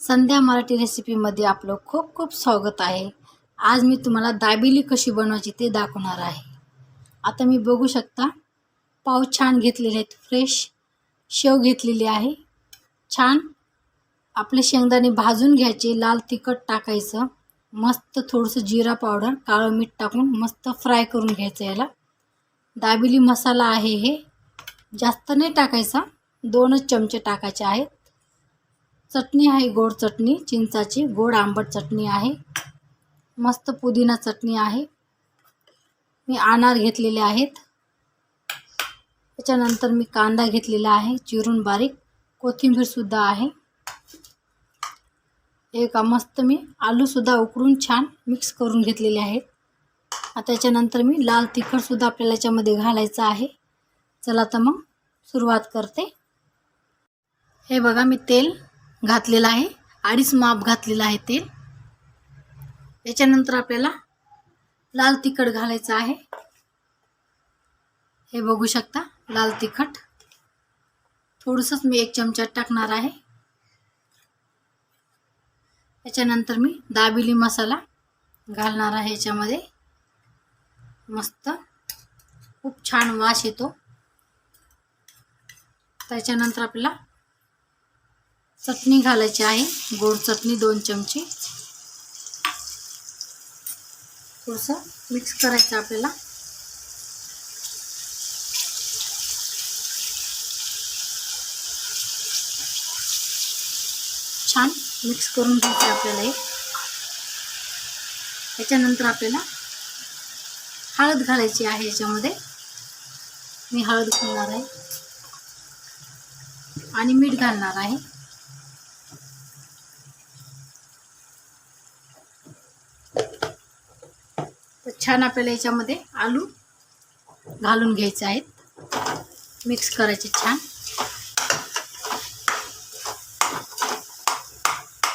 संध्या मराठी रेसिपीमध्ये आपलं खूप खूप स्वागत आहे. आज मी तुम्हाला दाबिली कशी बनवायची ते दाखवणार आहे. आता मी बघू शकता पाव छान घेतलेले आहेत फ्रेश शेव घेतलेली आहे. छान आपले शेंगदाणे भाजून घ्यायचे लाल तिखट टाकायचं मस्त थोडंसं जिरा पावडर काळं मीठ टाकून मस्त फ्राय करून घ्यायचं याला. दाबिली मसाला आहे हे. जास्त नाही टाकायचा दोनच चमचे टाकायचे आहेत. चटणी आहे गोड चटणी चिंचाची गोड आंबट चटणी आहे मस्त पुदिना चटणी आहे. मी अनार घेतलेले आहेत. त्याच्यानंतर मी कांदा घेतलेला आहे चिरून बारीक. कोथिंबीरसुद्धा आहे. एक मस्त मी आलूसुद्धा उकडून छान मिक्स करून घेतलेले आहेत. आता त्याच्यानंतर मी लाल तिखटसुद्धा आपल्याला याच्यामध्ये घालायचं आहे. चला तर मग सुरुवात करते. हे बघा मी तेल घातलेलं आहे. अडीच माप घातलेलं आहे तेल. याच्यानंतर आपल्याला लाल तिखट घालायचं आहे. हे बघू शकता लाल तिखट. थोडंसंच मी एक चमचा टाकणार आहे. याच्यानंतर मी दाबिली मसाला घालणार आहे याच्यामध्ये. मस्त. खूप छान वास येतो. त्याच्यानंतर आपल्याला चटणी घालायची आहे. गोड चटणी दोन चमचे. थोडंसं मिक्स करायचं आपल्याला. छान मिक्स करून घ्यायचं आपल्याला हे. त्याच्यानंतर आपल्याला हळद घालायची आहे याच्यामध्ये. मी हळद घालणार आहे. आणि मीठ घालणार आहे. छान आपल्याला याच्यामध्ये आलू घालून घ्यायचे आहेत. मिक्स करायचे छान.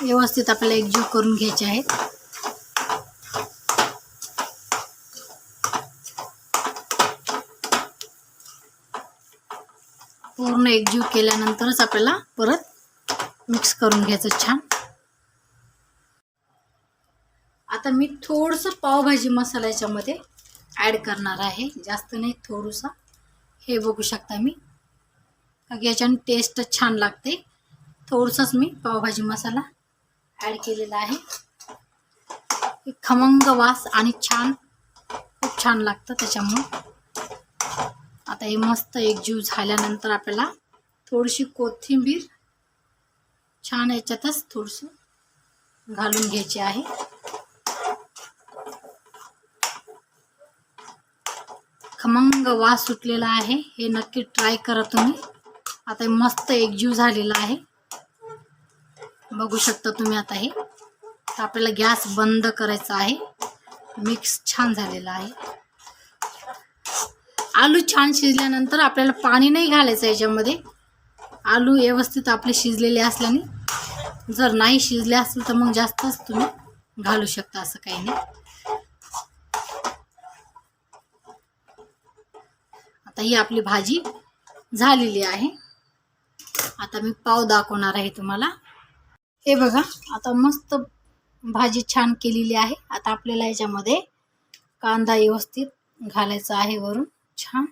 व्यवस्थित आपल्याला एकजीव करून घ्यायचे आहेत. पूर्ण एकजीव केल्यानंतरच आपल्याला परत मिक्स करून घ्यायचं छान. आता मी थोडंसं पावभाजी मसाला याच्यामध्ये ॲड करणार आहे. जास्त नाही थोडंसं. हे बघू शकता मी. कारण की याच्याने टेस्ट छान लागते. थोडंसंच मी पावभाजी मसाला ॲड केलेला आहे. खमंग वास आणि छान खूप छान लागतं त्याच्यामुळं. आता हे मस्त एकजीव झाल्यानंतर आपल्याला थोडीशी कोथिंबीर छान याच्यातच थोडंसं घालून घ्यायची आहे. खमंग वास सुटलेला आहे. हे नक्की ट्राय करा तुम्ही. आता हे मस्त एकजीव झालेला आहे. बघू शकता तुम्ही आता हे. तर आपल्याला गॅस बंद करायचा आहे. मिक्स छान झालेला आहे. आलू छान शिजल्यानंतर आपल्याला पाणी नाही घालायचं याच्यामध्ये. आलू व्यवस्थित आपले शिजलेले असल्याने. जर नाही शिजले असतील तर मग जास्तच तुम्ही घालू शकता असं काही नाही. आता ही आपली भाजी झालेली आहे. आता मी पाव दाखवणार आहे तुम्हाला. हे बघा आता मस्त भाजी छान केलेली आहे. आता आपल्याला याच्यामध्ये कांदा व्यवस्थित घालायचा आहे वरून. छान.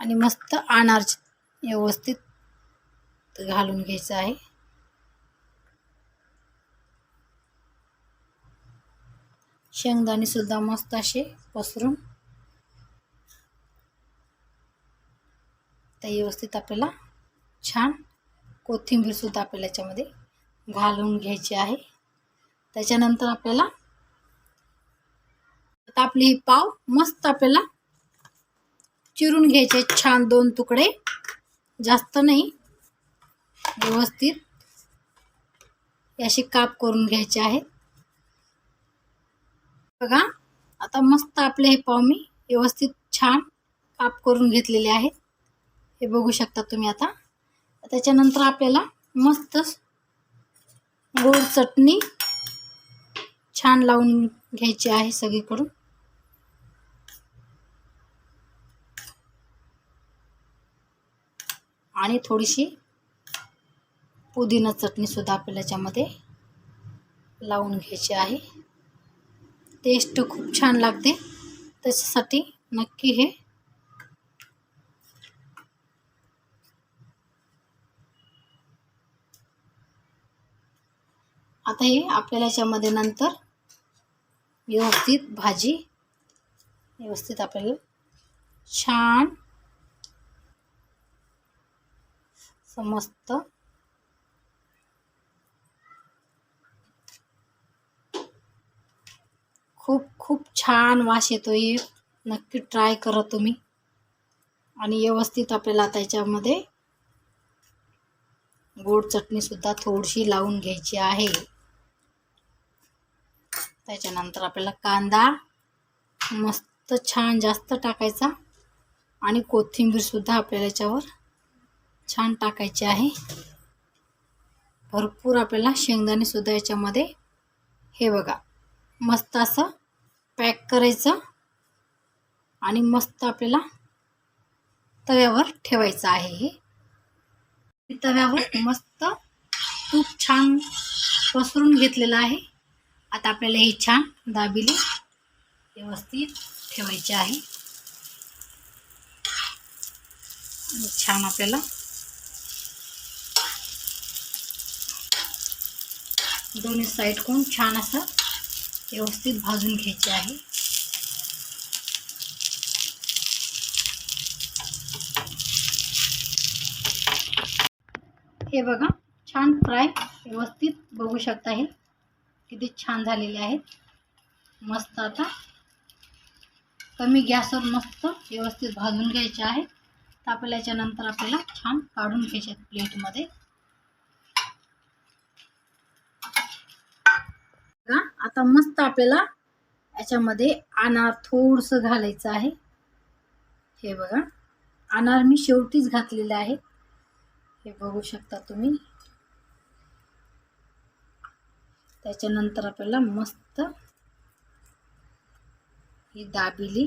आणि मस्त अनार व्यवस्थित घालून घ्यायचं आहे. शेंगदाणे सुद्धा मस्त असे पसरून तर व्यवस्थित आपल्याला छान कोथिंबीरसुद्धा आपल्याला याच्यामध्ये घालून घ्यायची आहे. त्याच्यानंतर आपल्याला आता आपली ही पाव मस्त आपल्याला चिरून घ्यायचे छान दोन तुकडे. जास्त नाही. व्यवस्थित असे काप करून घ्यायचे आहेत बघा आता मस्त आपले हे पाव मी व्यवस्थित छान काप करून घेतलेले आहेत. हे बघू शकता तुम्ही आता. त्याच्यानंतर आपल्याला मस्त गोड चटणी छान लावून घ्यायची आहे सगळीकडून. आणि थोडीशी पुदिना चटणीसुद्धा आपल्याला याच्यामध्ये लावून घ्यायची आहे. टेस्ट खूप छान लागते. त्याच्यासाठी नक्की हे आता हे आपल्याला याच्यामध्ये नंतर व्यवस्थित भाजी व्यवस्थित आपल्याला छान समस्त खूप खूप छान वास येतो हे नक्की ट्राय करा तुम्ही. आणि व्यवस्थित आपल्याला आता याच्यामध्ये गोड चटणीसुद्धा थोडीशी लावून घ्यायची आहे. त्याच्यानंतर आपल्याला कांदा मस्त छान जास्त टाकायचा. आणि कोथिंबीरसुद्धा आपल्याला याच्यावर छान टाकायची आहे. भरपूर आपल्याला शेंगदाणेसुद्धा याच्यामध्ये हे बघा मस्त असं पॅक करायचं आणि मस्त आपल्याला तव्यावर ठेवायचं आहे हे. तव्यावर मस्त तूप छान पसरून घेतलेलं आहे. आता आपल्याला हे छान दाबिले व्यवस्थित ठेवायचे आहे. छान दोन्ही साईड कोण छान असं व्यवस्थित भाजून घ्यायचे आहे. हे छान फ्राय व्यवस्थित बघू शकता हे. किती छान झालेले आहेत. मस्त आता. कमी गॅसवर मस्त व्यवस्थित भाजून घ्यायचे आहे. तापल्याच्या आपल्याला आपल्याला छान काढून घ्यायचे आहेत प्लेटमध्ये. आता मस्त आपल्याला याच्यामध्ये अनार थोडंसं घालायचं आहे. हे बघा. अनार मी शेवटीच घातलेले आहे. हे बघू शकता तुम्ही. त्याच्यानंतर आपल्याला मस्त ही दाबिली.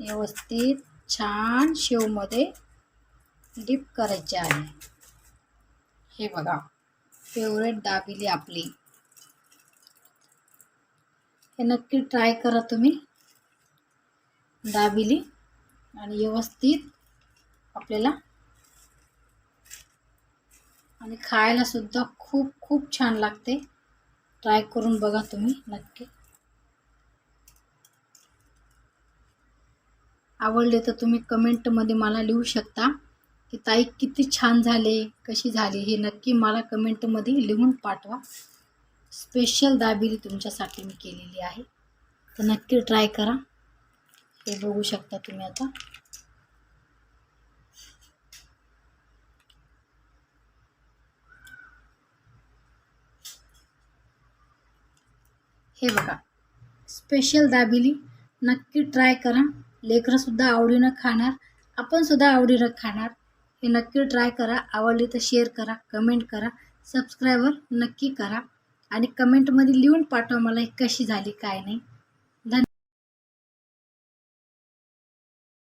व्यवस्थित छान शेवमध्ये डीप करायची आहे. हे बघा फेवरेट दाबिली आपली. हे नक्की ट्राय करा तुम्ही. दाबिली आणि व्यवस्थित आपल्याला आणि खायलासुद्धा खूप खूप छान लागते. ट्राय करून बघा तुम्ही नक्की. आवडले तर तुम्ही कमेंटमध्ये मला लिहू शकता की ताई किती छान झाले कशी झाली हे नक्की मला कमेंटमध्ये लिहून पाठवा. स्पेशल दाबिली तुमच्यासाठी मी केलेली आहे. तर नक्की ट्राय करा. हे बघू शकता तुम्ही आता. हे बघा. स्पेशल दाबिली. नक्की ट्राय करा. लेकरंसुद्धा आवडीनं खाणार. आपणसुद्धा आवडीनं खाणार. हे नक्की ट्राय करा. आवडली तर शेअर करा. कमेंट करा. सबस्क्रायबर नक्की करा. आणि कमेंटमध्ये लिहून पाठवा मला कशी झाली काय नाही.